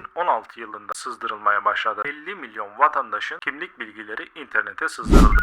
2016 yılında sızdırılmaya başladı. 50 milyon vatandaşın kimlik bilgileri internete sızdırıldı.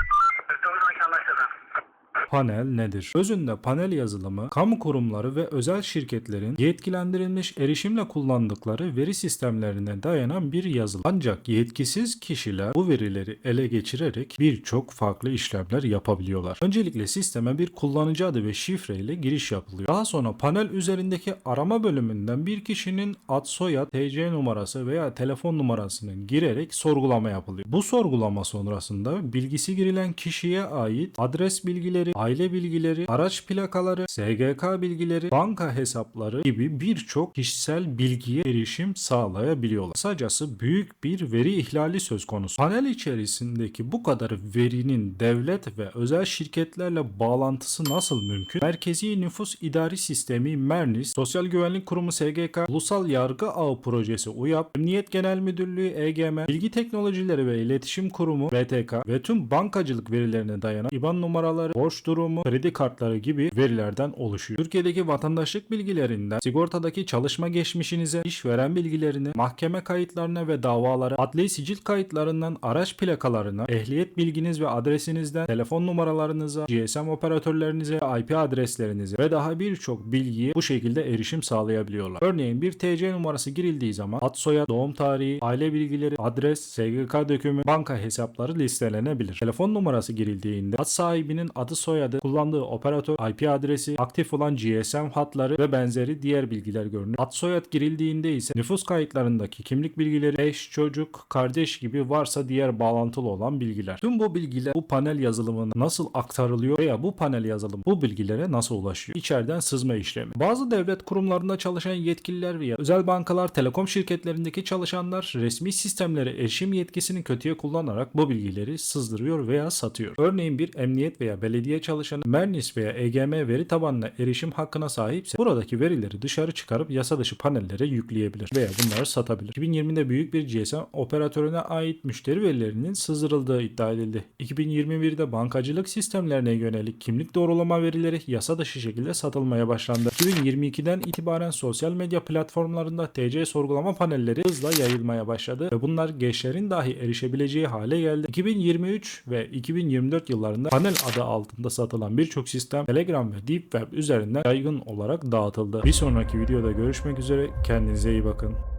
Panel nedir? Özünde panel yazılımı, kamu kurumları ve özel şirketlerin yetkilendirilmiş erişimle kullandıkları veri sistemlerine dayanan bir yazılım. Ancak yetkisiz kişiler bu verileri ele geçirerek birçok farklı işlemler yapabiliyorlar. Öncelikle sisteme bir kullanıcı adı ve şifre ile giriş yapılıyor. Daha sonra panel üzerindeki arama bölümünden bir kişinin ad soyad, TC numarası veya telefon numarasını girerek sorgulama yapılıyor. Bu sorgulama sonrasında bilgisi girilen kişiye ait adres bilgileri, aile bilgileri, araç plakaları, SGK bilgileri, banka hesapları gibi birçok kişisel bilgiye erişim sağlayabiliyorlar. Kısacası büyük bir veri ihlali söz konusu. Panel içerisindeki bu kadar verinin devlet ve özel şirketlerle bağlantısı nasıl mümkün? Merkezi Nüfus İdari Sistemi MERNİS, Sosyal Güvenlik Kurumu SGK, Ulusal Yargı Ağı Projesi UYAP, Emniyet Genel Müdürlüğü EGM, Bilgi Teknolojileri ve İletişim Kurumu BTK ve tüm bankacılık verilerine dayanan IBAN numaraları, borç durumu, kredi kartları gibi verilerden oluşuyor. Türkiye'deki vatandaşlık bilgilerinden sigortadaki çalışma geçmişinize, işveren bilgilerine, mahkeme kayıtlarına ve davalara, adli sicil kayıtlarından araç plakalarına, ehliyet bilginiz ve adresinizden, telefon numaralarınıza, GSM operatörlerinize, IP adreslerinize ve daha birçok bilgiye bu şekilde erişim sağlayabiliyorlar. Örneğin bir TC numarası girildiği zaman ad soyad, doğum tarihi, aile bilgileri, adres, SGK dökümü, banka hesapları listelenebilir. Telefon numarası girildiğinde ad sahibinin adı soyadı, kullandığı operatör, IP adresi, aktif olan GSM hatları ve benzeri diğer bilgiler görünür. Ad soyad girildiğinde ise nüfus kayıtlarındaki kimlik bilgileri, eş, çocuk, kardeş gibi varsa diğer bağlantılı olan bilgiler. Tüm bu bilgiler bu panel yazılımına nasıl aktarılıyor veya bu panel yazılım bu bilgilere nasıl ulaşıyor? İçeriden sızma işlemi. Bazı devlet kurumlarında çalışan yetkililer veya özel bankalar, telekom şirketlerindeki çalışanlar resmi sistemlere erişim yetkisini kötüye kullanarak bu bilgileri sızdırıyor veya satıyor. Örneğin bir emniyet veya belediye çalışanı MERNİS veya EGM veri tabanına erişim hakkına sahipse buradaki verileri dışarı çıkarıp yasa dışı panellere yükleyebilir veya bunları satabilir. 2020'de büyük bir GSM operatörüne ait müşteri verilerinin sızdırıldığı iddia edildi. 2021'de bankacılık sistemlerine yönelik kimlik doğrulama verileri yasa dışı şekilde satılmaya başlandı. 2022'den itibaren sosyal medya platformlarında TC sorgulama panelleri hızla yayılmaya başladı ve bunlar gençlerin dahi erişebileceği hale geldi. 2023 ve 2024 yıllarında panel adı altında satılan birçok sistem Telegram ve Deep Web üzerinden yaygın olarak dağıtıldı. Bir sonraki videoda görüşmek üzere. Kendinize iyi bakın.